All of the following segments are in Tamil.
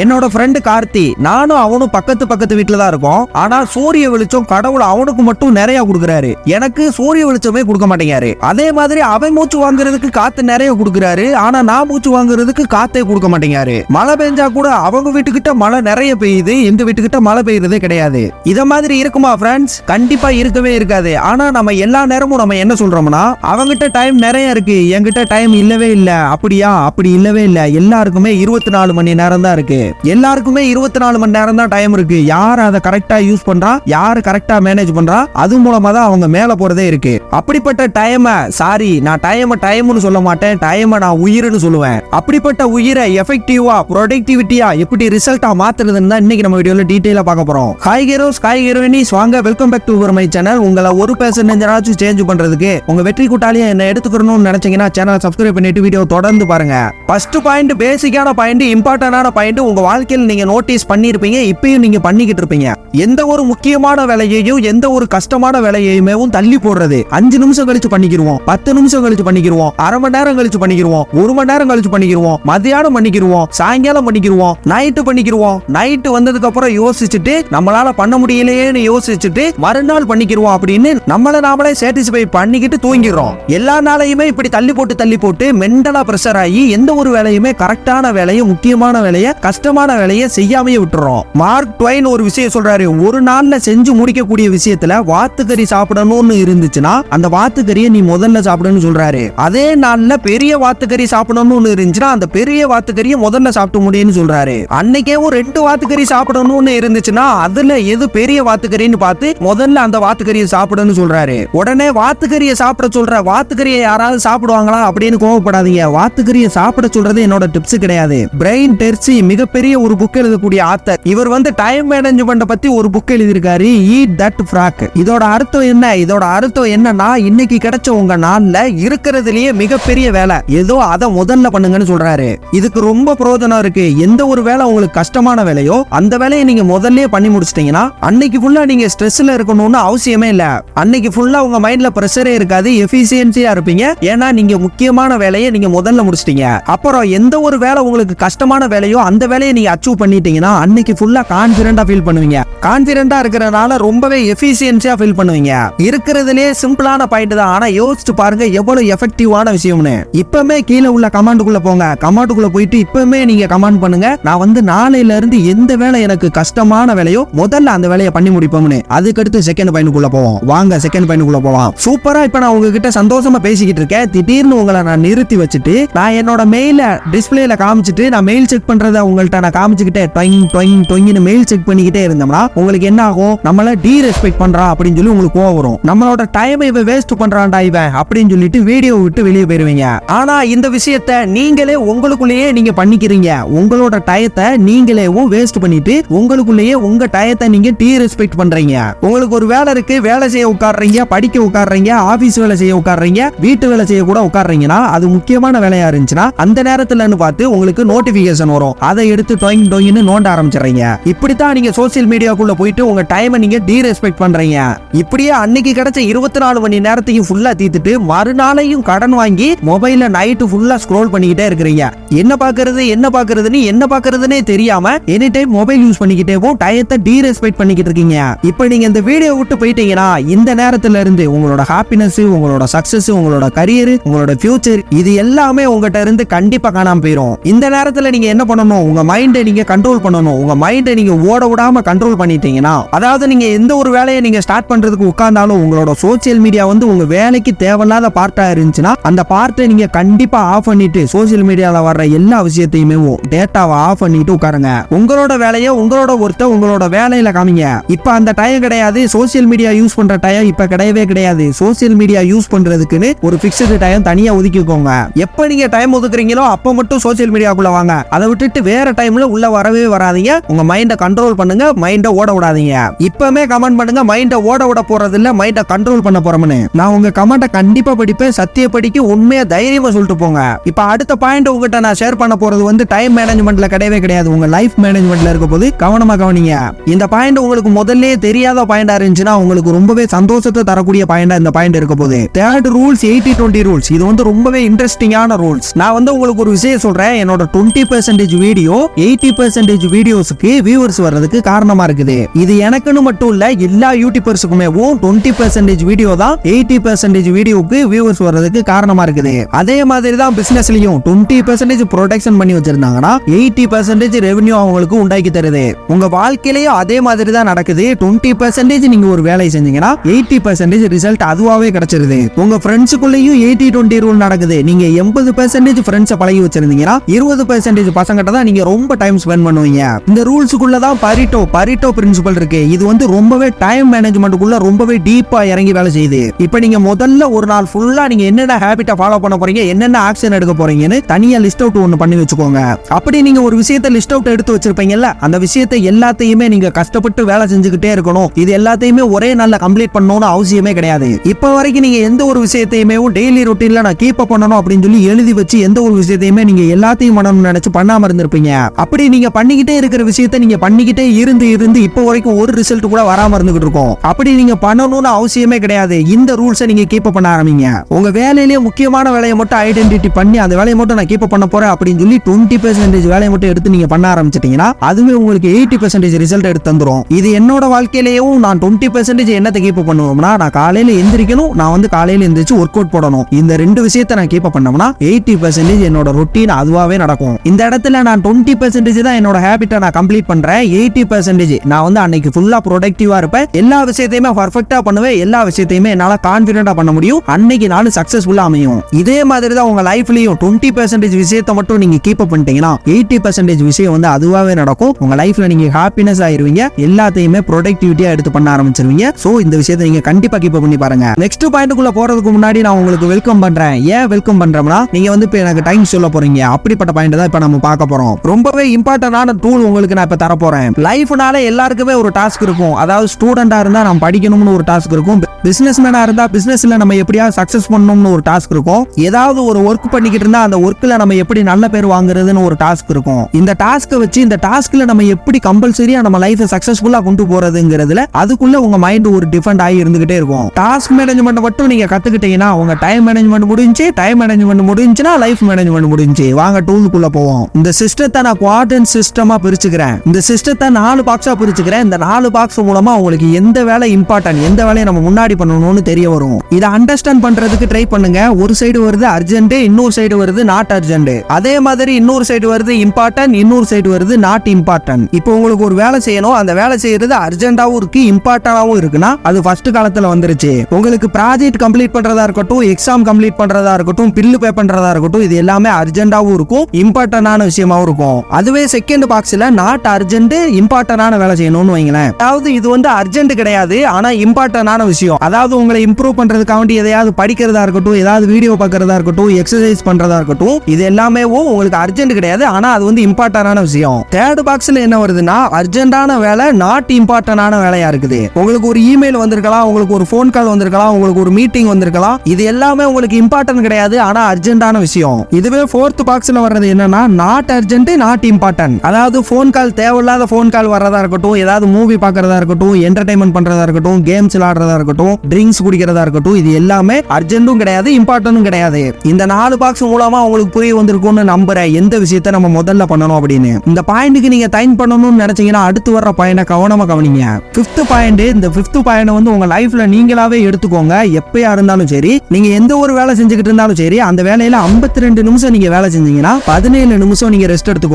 என்னோட ஃப்ரெண்டு கார்த்தி நானும் அவனும் பக்கத்து பக்கத்து வீட்டில் தான் இருக்கோம். ஆனால் சூரிய வெளிச்சம் கடவுள் அவனுக்கு மட்டும் நிறைய கொடுக்குறாரு. எனக்கு சூரிய வெளிச்சமே கொடுக்க மாட்டேங்காரு அதே மாதிரி அவன் மூச்சு வாங்குறதுக்கு காத்து நிறைய கொடுக்குறாரு. ஆனா நான் மூச்சு வாங்குறதுக்கு காத்தே கொடுக்க மாட்டேங்காரு மழை பெஞ்சா கூட அவங்க வீட்டுக்கிட்ட மழை நிறைய பெய்யுது. எங்க வீட்டுக்கிட்ட மழை பெய்யுறதே கிடையாது. இத மாதிரி இருக்குமா ஃப்ரெண்ட்ஸ் கண்டிப்பா இருக்கவே இருக்காது. ஆனா நம்ம எல்லா நேரமும் நம்ம என்ன சொல்றோம்னா அவங்கிட்ட டைம் நிறைய இருக்கு. என்கிட்ட டைம் இல்லவே இல்லை. அப்படியா? அப்படி இல்லவே இல்லை. எல்லாருக்குமே இருபத்தி நாலு மணி நேரம் தான் இருக்கு. எல்லாருக்குமே இருபத்தி நாலு மணி நேரம் தான் டைம் இருக்கு. யார் அதை கரெக்டா யூஸ் பண்றா? யார் கரெக்டா மேனேஜ் பண்றா? அது மூலமா தான் அவங்க மேல போறதே இருக்கு. அப்படிப்பட்ட டைம சாரி நான் டைம் டைம்னு சொல்ல மாட்டேன். டைமை நான் உயிர்னு சொல்லுவேன். அப்படிப்பட்ட உயிரை எஃபெக்டிவா ப்ரொடக்டிவிட்டியா எப்படி ரிசல்ட்டா மாத்துறதுன்னு தான் இன்னைக்கு நம்ம வீடியோல டீடைலா பார்க்க போறோம். ஹாய் ஹீரோஸ் ஹாய் ஹீரோயினிஸ் வாங்க welcome back to my channel உங்களை ஒரு பேசஞ்சராச்சும் சேஞ்ச் பண்றதுக்கு உங்க வெற்றி கூட்டாளியை என்ன எடுத்துக்கணும்னு நினைச்சீங்கன்னா சேனல் சப்ஸ்கிரைப் பண்ணிட்டு வீடியோ தொடர்ந்து பாருங்க. ஃபர்ஸ்ட் பாயிண்ட் பேசிக்கான பாயிண்ட் இம்பார்ட்டன்டான பாயிண்ட் உங்க வாழ்க்கையில் நீங்க நோட்டீஸ் பண்ணிருப்பீங்க இப்பயும் நீங்க பண்ணிக்கிட்டு இருப்பீங்க. எந்த ஒரு முக்கியமான வேலையையும் எந்த ஒரு கஷ்டமான வேலையையுமே தள்ளி போடுறது. அஞ்சு நிமிஷம் கழிச்சு பண்ணிக்கிருவோம் பத்து நிமிஷம் கழிச்சு பண்ணிக்கிருவோம் அரை மணி நேரம் கழிச்சு பண்ணிக்கிருவோம் ஒரு மணி நேரம் கழிச்சு பண்ணிக்கிருவோம் மதியானம் பண்ணிக்கிருவோம் சாயங்காலம் பண்ணிக்கிருவோம் நைட்டு பண்ணிக்கிருவோம். நைட்டு வந்ததுக்கு அப்புறம் யோசிச்சுட்டு நம்மளால பண்ண முடியலையேன்னு யோசிச்சுட்டு மறுநாள் பண்ணிக்கிருவோம் அப்படின்னு நம்மள நாமளே சாட்டிஸ்ஃபை பண்ணிக்கிட்டு தூங்கிடுறோம். எல்லா நாளையுமே இப்படி தள்ளி போட்டு தள்ளி போட்டு மென்டலா ப்ரெஷர் ஆகி எந்த ஒரு வேலையுமே கரெக்டான வேலையை முக்கியமான வேலையை கஷ்டமான வேலையை செய்யாமையே விட்டுறோம். மார்க் ட்வைன் ஒரு விஷயம் சொல்றாரு. ஒரு நாள்ல செஞ்சு முடிக்கக்கூடிய விஷயத்துல வாத்துக்கறி சாப்பிடணும்னு இருந்துச்சுன்னா அந்த வாத்துக்கறியை நீ முதல்ல சாப்பிடணும்னு சொல்றாரு. அதே நாள்ல பெரிய வாத்துக்கறி சாப்பிடணும்னு இருந்துச்சுன்னா அந்த பெரிய வாத்துக்கறியை முதல்ல சாப்பிட்டு முடியும்னு சொல்றாரு. அன்னைக்கே ஒரு ரெண்டு வாத்துக்கறி சாப்பிடணும்னு இருந்துச்சுன்னா அதுல எது பெரிய வாத்துக்கறின்னு பார்த்து முதல்ல அந்த வாத்துக்கறியை சாப்பிடணும்னு சொல்றாரு. உடனே வாத்துக்கறியை சாப்பிட சொல்ற வாத்துக்கறியை யாராவது சாப்பிடுவாங்களா அப்படின்னு கோவப்படாதீங்க. வாத்துக்கறியை சாப்பிட சொல்றது என்னோட டிப்ஸ் கிடையாது. பிரெயின் டெர்சி மிகப்பெரிய ஒரு புக் எழுதக்கூடிய ஆத்தர் இவர் வந்து டைம் மேனேஜ்மெண்ட் பத்தி ஒரு புக் எழுதியிருக்காரு ஈட் தட் ஃப்ராக் இதோட அர்த்தம் என்ன? இதோட அர்த்தம் என்னன்னா இன்னைக்கு கிடைச்ச உங்க நாள்ல இருக்கிறதுலயே மிகப்பெரிய வேலை. ஏதோ அதை முதல்ல பண்ணுங்கன்னு சொல்றாரு. இதுக்கு ரொம்ப பிரயோஜனம் இருக்கு. எந்த ஒரு வேலை உங்களுக்கு கஷ்டமான வேலையோ அந்த வேலையை நீங்க முதல்ல பண்ணி முடிச்சிட்டீங்கன்னா அன்னைக்கு ஃபுல்லா நீங்க ஸ்ட்ரெஸ்ல இருக்கணும்னு அவசியமே இல்ல. அன்னைக்கு ஃபுல்லா உங்க மைண்ட்ல ப்ரெஷரே இருக்காது எஃபிசியன்சியா இருப்பீங்க. ஏன்னா நீங்க முக்கியமான வேலையை நீங்க முதல்ல முடிச்சிட்டீங்க. அப்புறம் எந்த ஒரு வேலை உங்களுக்கு கஷ்டமான வேலையோ அந்த வேலையை நீங்க அச்சீவ் பண்ணிட்டீங்கன்னா அன்னைக்கு ஃபுல்லா கான்பிடண்டா ஃபீல் பண்ணுவீங்க. கான்பிடண்டா இருக்கிறனால ரொம்பவே எஃபிஷியன்சியா ஃபீல் பண்ணுவீங்க. இருக்கிறதுலே சிம்பிளான பாயிண்ட் தான். ஆனா யோசிச்சு பாருங்க எவ்வளவு எஃபெக்டிவான விஷயம்னு. இப்பவுமே கீழே உள்ள கமாண்டுக்குள்ள போங்க. கமாண்டுக்குள்ள போயிட்டு இப்பவுமே நீங்க கமாண்ட் பண்ணுங்க. நான் வந்து நாளையில இருந்து எந்த வேலை எனக்கு கஷ்டமான வேலையோ முதல்ல அந்த வேலையை பண்ணி முடிப்போம்னு. அதுக்கடுத்து செகண்ட் பாயிண்ட்குள்ள போவோம். வாங்க செகண்ட் பாயிண்ட்குள்ள போவோம் சூப்பரா இப்ப நான் உங்ககிட்ட சந்தோஷமா பேசிக்கிட்டு இருக்கேன். திடீர்னு உங்களை நான் நிறுத்தி வச்சுட்டு நான் என்னோட மெயில டிஸ்பிளேல காமிச்சிட்டு நான் மெயில் செக் பண்றத உங்கள்ட்ட நான் காமிச்சுக்கிட்டே டொயிங் டொயிங் டொயிங்னு மெயில் செக் பண்ணிக்கிட்டே இருந்தோம்னா உங்களுக்கு என்ன ஆகும்? நம்மள டீ ரெஸ்பெக்ட் பண்றா அப்படின்னு சொல்லி உங்களுக்கு கோவம் வரும். நம்மளோட டைமை இவன் வேஸ்ட் பண்றான்டா இவன் அப்படின்னு சொல்லிட்டு வீடியோ விட்டு வெளியே போயிருவீங்க. ஆனா இந்த விஷயத்த நீங்களே உங்களுக்குள்ளேயே நீங்க பண்ணிக்கிறீங்க. உங்களோட டயத்தை நீங்களேவும் வேஸ்ட் பண்ணிட்டு உங்களுக்குள்ளேயே உங்க டயத்தை நீங்க டீ ரெஸ்பெக்ட் பண்றீங்க. உங்களுக்கு ஒரு வேலை இருக்கு வேலை செய்ய உட்காடுறீங்க படிக்க உட்காடுறீங்க ஆபீஸ் வேலை செய்ய உட்காடுறீங்க வீட்டு வேலை செய்ய கூட உட்காடுறீங்கன்னா அது முக்கியமான வேலையா இருந்துச்சுன்னா அந்த நேரத்துலன்னு பார்த்து உங்களுக்கு நோட்டிபிகேஷன் வரும். அதை எடுத்து எடுத்து டொயிங் டொயின்னு நோண்ட ஆரம்பிச்சிடுறீங்க. இப்படித்தான் நீங்க சோசியல் மீடியாக்குள்ள போயிட்டு உங்க டைமை நீங்க டீரெஸ்பெக்ட் பண்றீங்க. இப்படியே அன்னைக்கு கிடைச்ச இருபத்தி நாலு மணி நேரத்தையும் ஃபுல்லா தீத்துட்டு மறுநாளையும் கடன் வாங்கி மொபைல்ல நைட்டு ஃபுல்லா ஸ்க்ரோல் பண்ணிக்கிட்டே இருக்கிறீங்க. என்ன பாக்குறது என்ன பாக்குறதுன்னு என்ன பாக்குறதுனே தெரியாம எனி டைம் மொபைல் யூஸ் பண்ணிக்கிட்டேவும் டயத்தை டீ ரெஸ்பெக்ட் பண்ணிக்கிட்டு இருக்கீங்க. இப்போ நீங்க இந்த வீடியோ விட்டு போயிட்டீங்கன்னா இந்த நேரத்துல இருந்து உங்களோட ஹாப்பினஸ் உங்களோட சக்சஸ் உங்களோட கரியர் உங்களோட ஃபியூச்சர் இது எல்லாமே உங்ககிட்ட இருந்து கண்டிப்பா காணாம போயிடும் இந்த நேரத்துல நீங்க என்ன பண்ணணும்? உங்க மைண்டை நீங்கள் கண்ட்ரோல் பண்ணணும். உங்கள் மைண்டை நீங்கள் ஓட விடாம கண்ட்ரோல் பண்ணிட்டீங்கன்னா அதாவது நீங்க எந்த ஒரு வேலையை நீங்கள் ஸ்டார்ட் பண்ணுறதுக்கு உட்கார்ந்தாலும் உங்களோட சோசியல் மீடியா வந்து உங்கள் வேலைக்கு தேவையில்லாத பார்ட்டா இருந்துச்சுன்னா அந்த பார்ட்டை நீங்கள் கண்டிப்பாக ஆஃப் பண்ணிட்டு சோசியல் மீடியாவில் வர்ற எல்லா விஷயத்தையுமே டேட்டாவை ஆஃப் பண்ணிட்டு உட்காருங்க. உங்களோட வேலையை உங்களோட ஒருத்த உங்களோட வேலையில காமிங்க. இப்போ அந்த டைம் கிடையாது. சோசியல் மீடியா யூஸ் பண்ற டைம் இப்போ கிடையவே கிடையாது. சோசியல் மீடியா யூஸ் பண்றதுக்குன்னு ஒரு பிக்சடு டைம் தனியாக ஒதுக்கிக்கோங்க. எப்போ நீங்க டைம் ஒதுக்குறீங்களோ அப்போ மட்டும் சோசியல் மீடியாக்குள்ள வாங்க. அதை விட்டுட்டு வேற டைம்ல உள்ள வரவே வராதீங்க. உங்க மைண்டை கண்ட்ரோல் பண்ணுங்க மைண்டை ஓட விடாதீங்க. இப்பவுமே கமெண்ட் பண்ணுங்க மைண்டை ஓட விட போறது இல்ல மைண்டை கண்ட்ரோல் பண்ண போறோம்னு. நான் உங்க கமெண்ட்டை கண்டிப்பா படிப்பேன் சத்தியப்படிக்கு உண்மையா தைரியமா சொல்லிட்டு போங்க. இப்ப அடுத்த பாயிண்ட் உங்ககிட்ட நான் ஷேர் பண்ண போறது வந்து டைம் மேனேஜ்மெண்ட்ல கிடையவே கிடையாது. உங்க லைஃப் மேனேஜ்மெண்ட்ல இருக்க போது கவனமா கவனிங்க. இந்த பாயிண்ட் உங்களுக்கு முதல்ல தெரியாத பாயிண்டா இருந்துச்சுன்னா உங்களுக்கு ரொம்பவே சந்தோஷத்தை தரக்கூடிய பாயிண்டா இந்த பாயிண்ட் இருக்க போது third rules eighty twenty rules இது வந்து ரொம்பவே இன்ட்ரெஸ்டிங்கான ரூல்ஸ் நான் வந்து உங்களுக்கு ஒரு விஷயம் சொல்றேன். என்னோட twenty percentage video eighty percentage வீடியோஸ்க்கு வியூவர்ஸ் வர்றதுக்கு காரணமா இருக்குது. இது எனக்குன்னு மட்டும் இல்ல எல்லா யூடியூபர்ஸுக்குமே டுவெண்ட்டி பர்சன்டேஜ் வீடியோ தான் எயிட்டி பர்சன்டேஜ் வீடியோக்கு வியூவர்ஸ் வர்றதுக்கு காரணமா இருக்குது. அதே மாதிரி தான் பிசினஸ்லயும் டுவெண்ட்டி பர்சன்டேஜ் ப்ரொடக்ஷன் பண்ணி வச்சிருந்தாங்கன்னா எயிட்டி பர்சன்டேஜ் ரெவன்யூ அவங்களுக்கு உண்டாக்கி தருது. உங்க வாழ்க்கையிலயும் அதே மாதிரி தான் நடக்குது. டுவெண்ட்டி பர்சன்டேஜ் நீங்க ஒரு வேலையை செஞ்சீங்கன்னா எயிட்டி பர்சன்டேஜ் ரிசல்ட் அதுவாகவே கிடைச்சிருது. உங்க ஃப்ரெண்ட்ஸுக்குள்ளேயும் எயிட்டி டுவெண்ட்டி ரூல் நடக்குது. நீங்க எண்பது பர்சன்டேஜ் ஃப்ரெண்ட்ஸை பழகி வச்சிருந்தீங்கன்னா இருபது பர்சன்டேஜ் பசங்கிட்ட தான் நீங்க ரொம்ப டைம் ஸ்பெண்ட் பண்ணுவீங்க. இந்த ரூல்ஸுக்குள்ள தான் பரிட்டோ பரிட்டோ பிரின்சிபல் இருக்கு. இது வந்து ரொம்பவே டைம் மேனேஜ்மெண்ட்டுக்குள்ள ரொம்பவே டீப்பா இறங்கி வேலை செய்யுது. இப்போ நீங்க முதல்ல ஒரு நாள் ஃபுல்லா நீங்க என்னென்ன ஹேபிட்டை ஃபாலோ பண்ண போறீங்க என்னென்ன ஆக்ஷன் எடுக்க போறீங்கன்னு தனியா லிஸ்ட் அவுட் ஒன்று பண்ணி வச்சுக்கோங்க. அப்படி நீங்க ஒரு விஷயத்தை லிஸ்ட் அவுட் எடுத்து வச்சிருப்பீங்கல்ல அந்த விஷயத்தை எல்லாத்தையுமே நீங்க கஷ்டப்பட்டு வேலை செஞ்சுக்கிட்டே இருக்கணும். இது எல்லாத்தையுமே ஒரே நாள்ல கம்ப்ளீட் பண்ணணும்னு அவசியமே கிடையாது. இப்போ வரைக்கும் நீங்க எந்த ஒரு விஷயத்தையுமே டெய்லி ரொட்டீன்ல நான் கீப் அப் பண்ணணும் அப்படின்னு சொல்லி எழுதி வச்சு எந்த ஒரு விஷயத்தையுமே நீங்க எல்லாத்தையும் பண்ணணும்னு நினைச்சு பண்ணாம இருந்திருப்பீங்க. அப்படி நீங்க பண்ணிக்கிட்டே இருக்கிற விஷயத்த நீங்க பண்ணிக்கிட்டே இருந்து இருந்து இப்போ வரைக்கும் ஒரு ரிசல்ட் கூட வராம இருந்துகிட்டு இருக்கும். அப்படி நீங்க பண்ணணும்னு அவசியமே கிடையாது. இந்த ரூல்ஸை நீங்க கீப் பண்ண ஆரம்பிங்க. உங்க வேலையிலேயே முக்கியமான வேலையை மட்டும் ஐடென்டிட்டி பண்ணி அந்த வேலையை மட்டும் நான் கீப் பண்ண போறேன் அப்படின்னு சொல்லி டுவெண்ட்டி பெர்சன்டேஜ் வேலையை மட்டும் எடுத்து நீங்க பண்ண ஆரம்பிச்சிட்டீங்கன்னா அதுவே உங்களுக்கு எயிட்டி பெர்சன்டேஜ் ரிசல்ட் எடுத்து தந்துரும். இது என்னோட வாழ்க்கையிலேயும் நான் டுவெண்ட்டி பெர்சன்டேஜ் என்னத்தை கீப் பண்ணுவோம்னா நான் காலையில எந்திரிக்கணும் நான் வந்து காலையில எந்திரிச்சு ஒர்க் அவுட் போடணும். இந்த ரெண்டு விஷயத்தை நான் கீப் பண்ணோம்னா எயிட்டி பெர்சன்டேஜ் என்னோட ரொட்டீன் அதுவாகவே நடக்கும். இந்த இடத்துல நான் டுவெண்ட்டி பர்சன்டேஜ் தான் என்னோட ஹேபிட்டை நான் கம்ப்ளீட் பண்றேன். எயிட்டி பர்சன்டேஜ் நான் வந்து அன்னைக்கு ஃபுல்லா ப்ரொடக்டிவா இருப்பேன். எல்லா விஷயத்தையுமே பர்ஃபெக்டா பண்ணுவேன். எல்லா விஷயத்தையுமே என்னால கான்பிடண்டா பண்ண முடியும். அன்னைக்கு நாள் சக்சஸ்ஃபுல்லா அமையும். இதே மாதிரி தான் உங்க லைஃப்லயும் டுவெண்ட்டி பர்சன்டேஜ் விஷயத்தை மட்டும் நீங்க கீப் பண்ணிட்டீங்கன்னா எயிட்டி பர்சன்டேஜ் விஷயம் வந்து அதுவாகவே நடக்கும். உங்க லைஃப்ல நீங்க ஹாப்பினஸ் ஆயிருவீங்க. எல்லாத்தையுமே ப்ரொடக்டிவிட்டியா எடுத்து பண்ண ஆரம்பிச்சிருவீங்க. சோ இந்த விஷயத்தை நீங்க கண்டிப்பா கீப் பண்ணி பாருங்க. நெக்ஸ்ட் பாயிண்ட்டுக்குள்ள போறதுக்கு முன்னாடி நான் உங்களுக்கு வெல்கம் பண்றேன். ஏன் வெல்கம் பண்றோம்னா நீங்க வந்து இப்போ எனக்கு டைம் சொல்ல போறீங்க. அப்படிப்பட்ட பாயிண்ட் தான் இப்போ நம்ம பார்க்க போறோம். ரொம்பவே இம்பார்ட்டன்டான டூல் உங்களுக்கு நான் இப்போ தரப்போகிறேன் லைஃப்னால எல்லாருக்குமே ஒரு டாஸ்க் இருக்கும். அதாவது ஸ்டூடெண்டா இருந்தா நம்ம படிக்கணும்னு ஒரு டாஸ்க் இருக்கும். பிசினஸ் மேனா இருந்தா பிசினஸ்ல நம்ம எப்படியாவது சக்சஸ் பண்ணணும்னு ஒரு டாஸ்க் இருக்கும். ஏதாவது ஒரு ஒர்க் பண்ணிக்கிட்டு இருந்தா அந்த ஒர்க்ல நம்ம எப்படி நல்ல பேர் வாங்குறதுன்னு ஒரு டாஸ்க் இருக்கும். இந்த டாஸ்க்கை வச்சு இந்த டாஸ்க்ல நம்ம எப்படி கம்பல்சரியா நம்ம லைஃபை சக்சஸ்ஃபுல்லா கொண்டு போறதுங்கிறதுல அதுக்குள்ள உங்க மைண்ட் ஒரு டிஃபரெண்ட் ஆகி இருந்துகிட்டே இருக்கும். டாஸ்க் மேனேஜ்மெண்ட் மட்டும் நீங்க கத்துக்கிட்டீங்கன்னா உங்க டைம் மேனேஜ்மெண்ட் முடிஞ்சு டைம் மேனேஜ்மெண்ட் முடிஞ்சுன்னா லைஃப் மேனேஜ்மெண்ட் முடிஞ்சு. வாங்க டூலுக்குள்ள போவோம். இந்த சிஸ்டத்தை நான் குவாட்ரன் சிஸ்டமா பிரிச்சுக்கிறேன். இந்த சிஸ்டத்தை நாலு பாக்ஸா பிரிச்சுக்கிறேன். இந்த நாலு பாக்ஸ் மூலமா உங்களுக்கு எந்த வேலை இம்பார்ட்டன்ட் எந்த வேலையை நம்ம முன்னாடி பண்ணணும்னு தெரிய வரும். இதை அண்டர்ஸ்டாண்ட் பண்றதுக்கு ட்ரை பண்ணுங்க. ஒரு சைடு வருது அர்ஜென்ட் இன்னொரு சைடு வருது நாட் அர்ஜென்ட் அதே மாதிரி இன்னொரு சைடு வருது இம்பார்ட்டன்ட் இன்னொரு சைடு வருது நாட் இம்பார்ட்டன்ட் இப்போ உங்களுக்கு ஒரு வேலை செய்யணும். அந்த வேலை செய்யறது அர்ஜென்டாவும் இருக்கு இம்பார்ட்டன்டாவும் இருக்குன்னா அது ஃபர்ஸ்ட் காலத்துல வந்துருச்சு. உங்களுக்கு ப்ராஜெக்ட் கம்ப்ளீட் பண்றதா இருக்கட்டும் எக்ஸாம் கம்ப்ளீட் பண்றதா இருக்கட்டும் பில்லு பே பண்றதா இருக்கட்டும் இது எல்லாமே அர்ஜென்டாவும் இருக்கும் இம்பார்ட்டன்டான விஷயமாவும் இருக்கும். அதுவே செகண்ட் பாக்ஸ்ல நாட் அர்ஜென்ட் இம்பார்ட்டன்டான வேலை செய்யணும்னு வைங்களேன். அதாவது இது வந்து அர்ஜென்ட் கிடையாது ஆனா இம்பார்ட்டன்டான விஷயம். அதாவது உங்களை இம்ப்ரூவ் பண்றதுக்காண்டி எதையாவது படிக்கிறதா இருக்கட்டும் ஏதாவது வீடியோ பார்க்குறதா இருக்கட்டும் எக்ஸசைஸ் பண்றதா இருக்கட்டும் இது எல்லாமே உங்களுக்கு அர்ஜென்ட் கிடையாது ஆனா அது வந்து இம்பார்ட்டன்டான விஷயம். தேர்ட் பாக்ஸ்ல என்ன வருதுன்னா அர்ஜென்ட்டான வேலை நாட் இம்பார்ட்டன்டான வேலையா இருக்குது. உங்களுக்கு ஒரு இமெயில் வந்திருக்கலாம் உங்களுக்கு ஒரு ஃபோன் கால் வந்திருக்கலாம் உங்களுக்கு ஒரு மீட்டிங் வந்திருக்கலாம் இது எல்லாமே உங்களுக்கு இம்பார்ட்டன்ட் கிடையாது ஆனா அர்ஜென்ட்டான விஷயம். இதுவே ஃபோர்த் பாக்ஸ்ல வர்றது என்னன்னா நாட் அர்ஜென்ட் நாட் இம்பார்ட்டன்ட் அதாவது ஃபோன் கால் தேவையில்லாத ஃபோன் கால் வர்றதா இருக்கட்டும் ஏதாவது மூவி பார்க்கறதா இருக்கட்டும் என்டர்டைன்மெண்ட் பண்றதா இருக்கட்டும் கேம்ஸ் விளாடுறதா இருக்கட்டும் ட்ரிங்க்ஸ் குடிக்கிறதா இருக்கட்டும் இது எல்லாமே அர்ஜென்ட்டும் கிடையாது இம்பார்ட்டன்ட்டும் கிடையாது. இந்த நாலு பாக்ஸ் மூலமா உங்களுக்கு புரிய வந்திருக்கும்னு நம்புறேன். எந்த விஷயத்த நம்ம முதல்ல பண்ணணும் அப்படின்னு. இந்த பாயிண்ட்டுக்கு நீங்க டைம் பண்ணணும்னு நினைச்சீங்கன்னா அடுத்து வர்ற பாயிண்ட கவனமா கவனிங்க. ஃபிஃப்த் பாயிண்ட் இந்த ஃபிஃப்த் பாயிண்ட் வந்து உங்க லைஃப்ல நீங்களாவே எடுத்துக்கோங்க. எப்பயா இருந்தாலும் சரி நீங்க எந்த ஒரு வேலை செஞ்சுக்கிட்டு இருந்தாலும் சரி அந்த வேலையில 52 ரெண்டு நிமிஷம் நீங்க வேலை செஞ்சீங்கன்னா பதினேழு நிமிஷம் நீங்க ரெஸ்ட் எடுத்துக்கோங்க.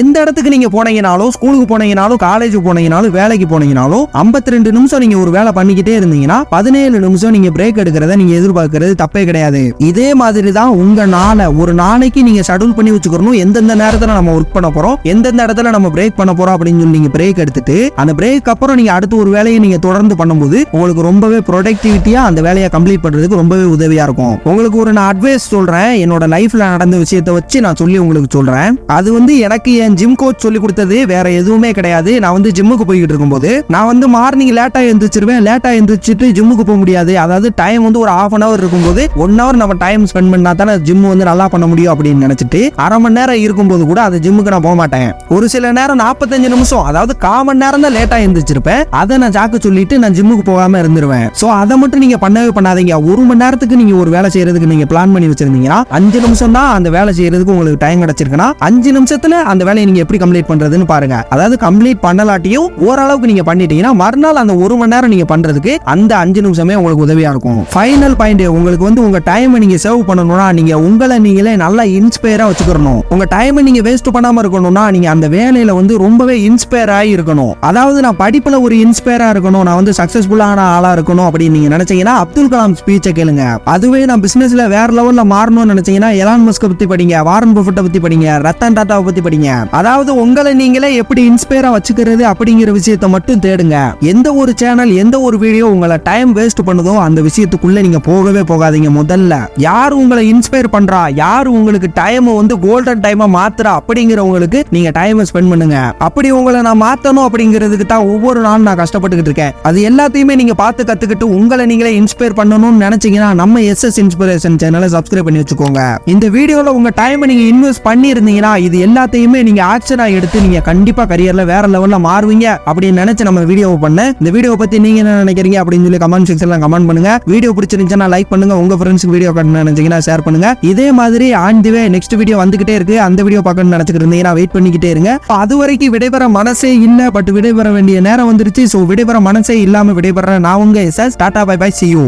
எந்த இடத்துக்கு நீங்க போனீங்கனாலும் ஸ்கூலுக்கு போனீங்கனாலும் காலேஜ் போனீங்கனாலும் வேலைக்கு போனீங்கனாலும் 52 ரெண்டு நிமிஷம் நீங்க ஒரு வேலை பண்ணிக்கிட்டே இருந்தீங்கன்னா பதினேழு நிமிஷம் நீங்க பிரேக் எடுக்கிறத நீங்க எதிர்பார்க்கறது தப்பே கிடையாது. இதே மாதிரி தான் உங்க நாளை ஒரு நாளைக்கு நீங்க ஷெடியூல் பண்ணி வச்சுக்கணும் எந்தெந்த நேரத்துல நம்ம ஒர்க் பண்ண போறோம் எந்தெந்த இடத்துல நம்ம பிரேக் பண்ண போறோம் அப்படின்னு சொல்லி நீங்க பிரேக் எடுத்துட்டு அந்த பிரேக் அப்புறம் நீங்க அடுத்து ஒரு வேலையை நீங்க தொடர்ந்து பண்ணும்போது உங்களுக்கு ரொம்பவே ப்ரொடக்டிவிட்டியா அந்த வேலையை கம்ப்ளீட் பண்றதுக்கு ரொம்பவே உதவியா இருக்கும். உங்களுக்கு ஒரு நான் அட்வைஸ் சொல்றேன். என்னோட லைஃப்ல நடந்த விஷயத்தை வச்சு நான் சொல்லி உங்களுக்கு சொல்றேன். அது வந்து எனக்கு என் ஜிம் கோச் சொல்லி கொடுத்தது வேற எதுவுமே கிடையாது. நான் வந்து ஜிம்முக்கு போய்கிட்டு இருக்கும்போது நான் வந்து மார்னிங் லேட்டா எழுந்திரிச்சிருவேன் லேட்டா எழுந்திரிச்சிட்டு ஜிம்முக்கு போக முடியாது. அதாவது டைம் வந்து ஒரு ஹாஃப் அன் அவர் இருக்கும்போது ஒன் ஹவர் நம்ம டைம் ஸ்பெண்ட் பண்ணா தானே ஜிம் வந்து நல்லா பண்ண முடியும் அப்படின்னு நினைச்சிட்டு அரை மணி நேரம் இருக்கும்போது கூட அந்த ஜிம்முக்கு நான் போக மாட்டேன். ஒரு சில நேரம் நாற்பத்தஞ்சு நிமிஷம் அதாவது கால் மணி நேரம் தான் லேட்டா எந்திரிச்சிருப்பேன். அதை நான் ஜாக்கு சொல்லிட்டு நான் ஜிம்முக்கு போகாம இருந்துருவேன். சோ அதை மட்டும் நீங்க பண்ணவே பண்ணாதீங்க. ஒரு மணி நேரத்துக்கு நீங்க ஒரு வேலை செய்யறதுக்கு நீங்க பிளான் பண்ணி வச்சிருந்தீங்கன்னா அஞ்சு நிமிஷம் தான் அந்த வேலை செய்யறதுக்கு உங்களுக்கு டைம் கிடைச்சிருக்குன்னா அஞ்சு நிமிஷம் நேரத்தில் அந்த வேலையை நீங்கள் எப்படி கம்ப்ளீட் பண்ணுறதுன்னு பாருங்க. அதாவது கம்ப்ளீட் பண்ணலாட்டியும் ஓரளவுக்கு நீங்கள் பண்ணிட்டீங்கன்னா மறுநாள் அந்த ஒரு மணி நேரம் நீங்கள் பண்ணுறதுக்கு அந்த அஞ்சு நிமிஷமே உங்களுக்கு உதவியாக இருக்கும். ஃபைனல் பாயிண்ட் உங்களுக்கு வந்து உங்கள் டைமை நீங்கள் சேவ் பண்ணணும்னா நீங்கள் உங்களை நீங்களே நல்லா இன்ஸ்பயராக வச்சுக்கணும் உங்கள் டைமை நீங்கள் வேஸ்ட் பண்ணாமல் இருக்கணும்னா நீங்கள் அந்த வேலையில் வந்து ரொம்பவே இன்ஸ்பயர் ஆகி இருக்கணும். அதாவது நான் படிப்பில் ஒரு இன்ஸ்பயராக இருக்கணும் நான் வந்து சக்ஸஸ்ஃபுல்லான ஆளாக இருக்கணும் அப்படின்னு நீங்கள் நினச்சிங்கன்னா அப்துல் கலாம் ஸ்பீச்சை கேளுங்க. அதுவே நான் பிஸ்னஸில் வேற லெவலில் மாறணும்னு நினச்சிங்கன்னா எலான் மஸ்கை பற்றி படிங்க வாரன் பஃபட்டை பற்றி படிங்க ரத்தன் டாட்டாவை பத்தி படிங்க. அதாவது உங்களை நீங்களே எப்படி இன்ஸ்பயரா வச்சுக்கிறது அப்படிங்கிற விஷயத்த மட்டும் தேடுங்க. எந்த ஒரு சேனல் எந்த ஒரு வீடியோ உங்களை டைம் வேஸ்ட் பண்ணுதோ அந்த விஷயத்துக்குள்ள நீங்க போகவே போகாதீங்க முதல்ல. யார் உங்களை இன்ஸ்பயர் பண்றா? யார் உங்களுக்கு டைம் வந்து கோல்டன் டைமா மாத்துறா? அப்படிங்கிறவங்களுக்கு நீங்க டைமை ஸ்பெண்ட் பண்ணுங்க. அப்படி உங்களை நான் மாத்தணும் அப்படிங்கிறதுக்கு தான் ஒவ்வொரு நாளும் நான் கஷ்டப்பட்டுக்கிட்டு இருக்கேன். அது எல்லாத்தையுமே நீங்க பார்த்து கத்துக்கிட்டு உங்களை நீங்களே இன்ஸ்பயர் பண்ணணும்னு நினைச்சீங்கன்னா நம்ம எஸ்எஸ் இன்ஸ்பிரேஷன் சேனலை சப்ஸ்கிரைப் பண்ணி வச்சுக்கோங்க. இந்த வீடியோல உங்க டைம் நீங்க இன்வெஸ்ட் பண்ணி இருந்தீங்கன்னா இது எல்லாத்தையுமே நீங்க ஆக்ஷனா எடுத்து நீங்க கண்டிப்பா கரியர்ல வேற லெவல்ல மாறுவீங்க அப்படின்னு நினைச்சு நம்ம வீடியோவை பண்ண. இந்த வீடியோ பத்தி நீங்க என்ன நினைக்கிறீங்க அப்படின்னு சொல்லி கமெண்ட் செக்ஷன்ல கமெண்ட் பண்ணுங்க. வீடியோ பிடிச்சிருந்துச்சுன்னா லைக் பண்ணுங்க. உங்க ஃப்ரெண்ட்ஸ்க்கு வீடியோ காட்டணும்னு நினைச்சீங்கன்னா ஷேர் பண்ணுங்க. இதே மாதிரி on the way next video வந்துகிட்டே இருக்கு. அந்த வீடியோ பார்க்கணும்னு நினைச்சிட்டு இருந்தீங்கன்னா வெயிட் பண்ணிக்கிட்டே இருங்க. அது வரைக்கும் விடைபெற மனசே இல்ல பட் விடைபெற வேண்டிய நேரம் வந்துருச்சு. ஸோ விடைபெற மனசே இல்லாம விடைபெற நான் உங்க S tata bye bye see you